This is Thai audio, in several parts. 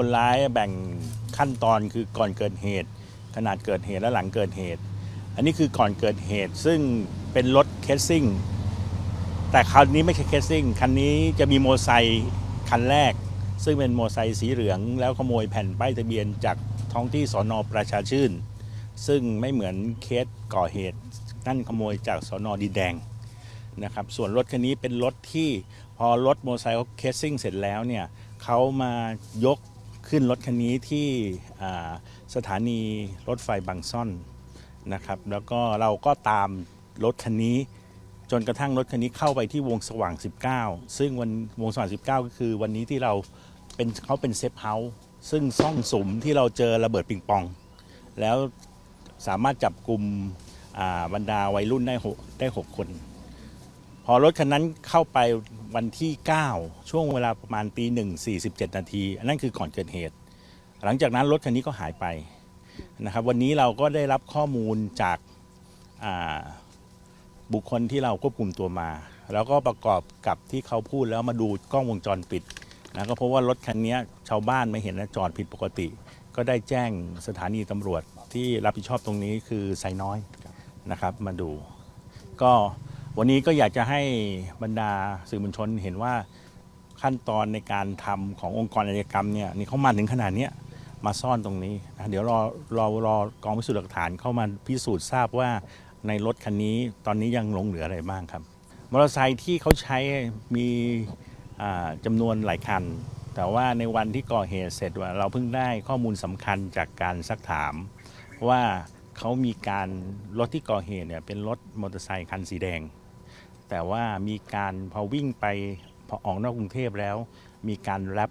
คนร้ายแบ่งขั้นตอนคือก่อนเกิดเหตุ ขนาดเกิดเหตุและหลังเกิดเหตุ อันนี้คือก่อนเกิดเหตุซึ่งเป็นรถเคสซิ่งแต่คันนี้ไม่ใช่เคสซิ่งคันนี้จะมีโมไซค์คันแรก ซึ่งเป็นโมไซค์สีเหลือง แล้วขโมยแผ่นป้ายทะเบียนจากท้องที่สอนอประชาชื่น ซึ่งไม่เหมือนเคสก่อเหตุนั่นขโมยจากสอนอดินแดงนะครับส่วนรถคันนี้เป็นรถที่พอรถโมไซค์เขาเคสซิ่งเสร็จแล้วเนี่ยเขามายก ขึ้นรถคันนี้ที่สถานีรถไฟบางซ่อนนะครับ แล้วก็เราก็ตามรถคันนี้ จนกระทั่งรถคันนี้เข้าไปที่วงสว่าง 19 ซึ่งวันวงสว่าง 19 ก็คือวันนี้ที่เราเป็นเขาเป็นเซฟเฮาส์ซึ่งซ่องสุมที่เราเจอระเบิดปิงปอง แล้วสามารถจับกลุ่มบรรดาวัยรุ่นได้หกได้ 6 คน พอรถคันนั้นเข้าไป วันที่ 9 ช่วงเวลาประมาณตีหนึ่ง47 นาทีอันนั้นคือก่อนเกิดเหตุ หลังจากนั้นรถคันนี้ก็หายไปนะครับ วันนี้เราก็ได้รับข้อมูลจากาบุคคลที่เราควบคุมตัวมา แล้วก็ประกอบกับที่เขาพูดแล้วมาดูกล้องวงจรปิดนะก็เพราะว่ารถคันนี้ชาวบ้านไม่เห็นนะจอดผิดปกติ ก็ได้แจ้งสถานีตำรวจที่รับผิดชอบตรงนี้คือไซน้อยนะครับมาดู ก็ วันนี้ก็อยากจะให้บรรดาสื่อมวลชนเห็นว่าขั้นตอนในการทำขององค์กรอาชญากรรมเนี่ยนี่เขามาถึงขนาดนี้มาซ่อนตรงนี้นะเดี๋ยวรอรอรอกองพิสูจน์หลักฐานเข้ามาพิสูจน์ทราบว่าในรถคันนี้ตอนนี้ยังหลงเหลืออะไรบ้างครับมอเตอร์ไซค์ที่เขาใช้มีจำานวนหลายคัน แต่ว่าในวันที่ก่อเหตุเสร็จว่าเราเพิ่งได้ข้อมูลสำคัญจากการซักถาม ว่าเขามีการรถที่ก่อเหตุเนี่ยเป็นรถมอเตอร์ไซค์คันสีแดง แต่ว่ามีการพอวิ่งไปพอออกนอกกรุงเทพแล้ว มีการแรป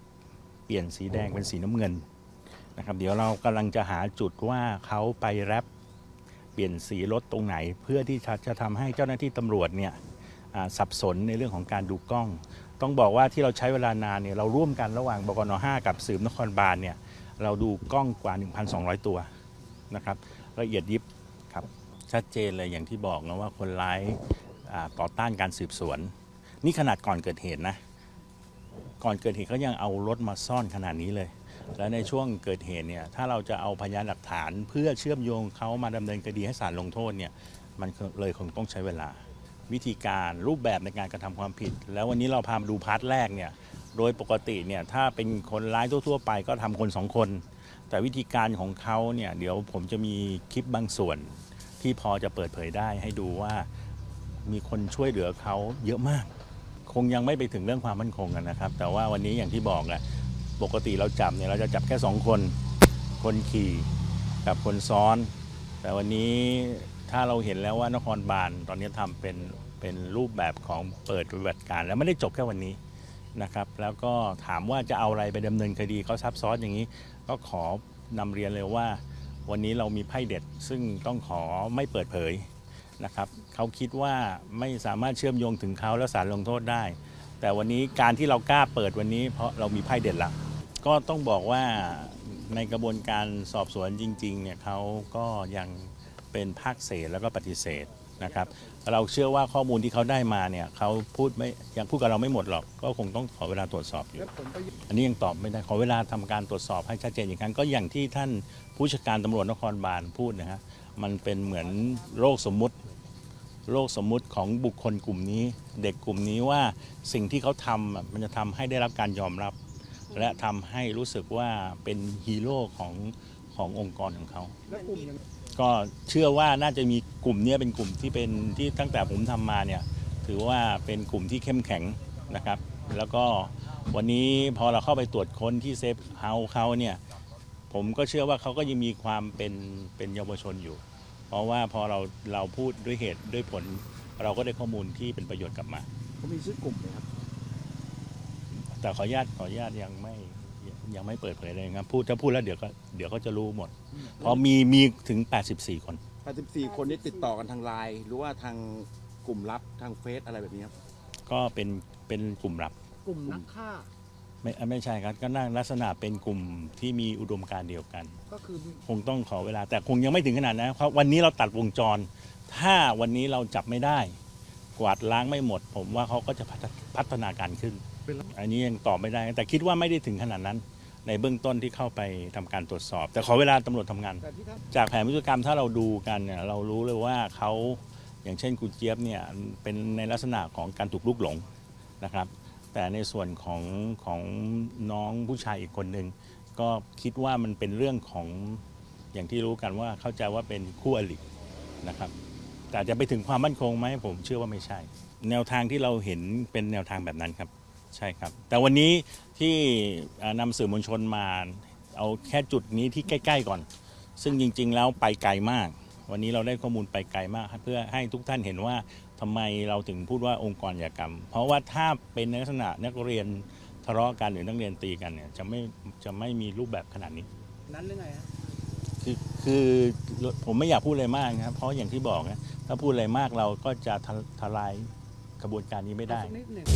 เปลี่ยนสีแดงเป็นสีน้ำเงินนะครับเดี๋ยวเรากำลังจะหาจุดว่าเขาไปแรปเปลี่ยนสีรถตรงไหน เพื่อที่จะจะทำให้เจ้าหน้าที่ตำรวจเนี่ยอ่าสับสนในเรื่องของการดูกล้อง ต้องบอกว่าที่เราใช้เวลานานเนี่ยเราร่วมกันระหว่างบกน5กับสืบนครบาลเนี่ยเราดูกล้องกว่า 1,200 ตัวนะครับละเอียดยิบครับชัดเจนเลยอย่างที่บอกนะว่าคนร้าย ต่อต้านการสืบสวน นี่ขนาดก่อนเกิดเหตุนะ ก่อนเกิดเหตุเขายังเอารถมาซ่อนขนาดนี้เลย และในช่วงเกิดเหตุเนี่ยถ้าเราจะเอาพยานหลักฐานเพื่อเชื่อมโยงเขามาดำเนินคดีให้ศาลลงโทษเนี่ยมันเลยคงต้องใช้เวลา วิธีการรูปแบบในการกระทำความผิด แล้ววันนี้เราพามาดูพาร์ทแรกเนี่ยโดยปกติเนี่ยถ้าเป็นคนร้ายทั่วๆไปก็ทำคนสองคน แต่วิธีการของเขาเนี่ยเดี๋ยวผมจะมีคลิปบางส่วนที่พอจะเปิดเผยได้ให้ดูว่า มีคนช่วยเหลือเขาเยอะมาก คงยังไม่ไปถึงเรื่องความมั่นคงนะครับ แต่ว่าวันนี้อย่างที่บอกอะปกติเราจับเนี่ยเราจะจับแค่สองคน คนขี่กับคนซ้อน แต่วันนี้ถ้าเราเห็นแล้วว่านครบาลตอนนี้ทำเป็นเป็นรูปแบบของเปิดปฏิบัติการแล้วไม่ได้จบแค่วันนี้นะครับ แล้วก็ถามว่าจะเอาอะไรไปดำเนินคดีเขาซับซ้อนอย่างนี้ ก็ขอนำเรียนเลยว่า วันนี้เรามีไพ่เด็ดซึ่งต้องขอไม่เปิดเผย นะครับเขาคิดว่าไม่สามารถเชื่อมโยงถึงเขาแล้วสารลงโทษได้ แต่วันนี้การที่เรากล้าเปิดวันนี้ เพราะเรามีไพ่เด็ดละก็ต้องบอกว่าในกระบวนการสอบสวนจริงๆเนี่ยเขาก็ยังเป็นภาคเศษแล้วก็ปฏิเสธนะครับเราเชื่อว่าข้อมูลที่เขาได้มาเนี่ยเขาพูดไม่ยังพูดกับเราไม่หมดหรอก ก็คงต้องขอเวลาตรวจสอบอยู่ อันนี้ยังตอบไม่ได้ขอเวลาทำการตรวจสอบให้ชัดเจนอีกครั้งก็อย่างที่ท่านผู้จัดการตำรวจนครบาลพูดนะฮะ มันเป็นเหมือนโรคสมมุติ โลกสมมุติของบุคคลกลุ่มนี้ เด็กกลุ่มนี้ว่าสิ่งที่เขาทำมันจะทำให้ได้รับการยอมรับ และทำให้รู้สึกว่าเป็นฮีโร่ของขององค์กรของเขา ก็เชื่อว่าน่าจะมีกลุ่มนี้เป็นกลุ่มที่เป็นที่ตั้งแต่ผมทำมาเนี่ยถือว่าเป็นกลุ่มที่เข้มแข็งนะครับ แล้วก็วันนี้พอเราเข้าไปตรวจค้นที่เซฟเฮาส์เขาเนี่ย ผมก็เชื่อว่าเขาก็ยังมีความเป็นเป็นเยาวชนอยู่ เพราะว่าพอเราเราพูดด้วยเหตุด้วยผล เราก็ได้ข้อมูลที่เป็นประโยชน์กลับมา เขามีชื่อกลุ่มไหมครับ แต่ขออนุญาตขออนุญาตยังไม่ยังไม่เปิดเผยเลยครับพูดถ้าพูดแล้วเดี๋ยวก็เดี๋ยวก็จะรู้หมด เพราะมีมีถึง 84 คน 84 คนนี้ติดต่อกันทางไลน์หรือว่าทางกลุ่มลับทางเฟซอะไรแบบนี้ครับ ก็เป็นเป็นกลุ่มลับ กลุ่มนักฆ่า ไม่ไม่ใช่ครับก็น่าลักษณะเป็นกลุ่มที่มีอุดมการณ์เดียวกัน ก็คือคงต้องขอเวลาแต่คงยังไม่ถึงขนาดนั้นเพราะวันนี้เราตัดวงจร ถ้าวันนี้เราจับไม่ได้ กวาดล้างไม่หมด ผมว่าเขาก็จะพัฒพัฒนาการขึ้น อันนี้ยังตอบไม่ได้ แต่คิดว่าไม่ได้ถึงขนาดนั้น ในเบื้องต้นที่เข้าไปทำการตรวจสอบ แต่ขอเวลาตำรวจทำงานแต่ที่ท่าน จากแผนพฤติกรรมถ้าเราดูกันเนี่ยเรารู้เลยว่าเขาอย่างเช่นคุณเจี๊ยบเนี่ยเป็นในลักษณะของการถูกลุกหลงนะครับ แต่ในส่วนของของน้องผู้ชายอีกคนหนึ่งก็คิดว่ามันเป็นเรื่องของอย่างที่รู้กันว่าเข้าใจว่าเป็นคู่อรินะครับ แต่จะไปถึงความมั่นคงไหมผมเชื่อว่าไม่ใช่ แนวทางที่เราเห็นเป็นแนวทางแบบนั้นครับ ใช่ครับ แต่วันนี้ที่นำสื่อมวลชนมา เอาแค่จุดนี้ที่ใกล้ ๆ ก่อน ซึ่งจริง ๆ แล้วไปไกลมาก วันนี้เราได้ข้อมูลไปไกลมาก เพื่อให้ทุกท่านเห็นว่า ทำไมเราถึงพูดว่าองค์กรยากรรม เพราะว่าถ้าเป็นในลักษณะนักเรียนทะเลาะกันหรือนักเรียนตีกันเนี่ยจะไม่จะไม่มีรูปแบบขนาดนี้ นั้นหรือไงฮะคือคือผมไม่อยากพูดอะไรมากนะครับเพราะอย่างที่บอกนะถ้าพูดอะไรมากเราก็จะทะทลายกระบวนการนี้ไม่ได้สักนิดหนึ่ง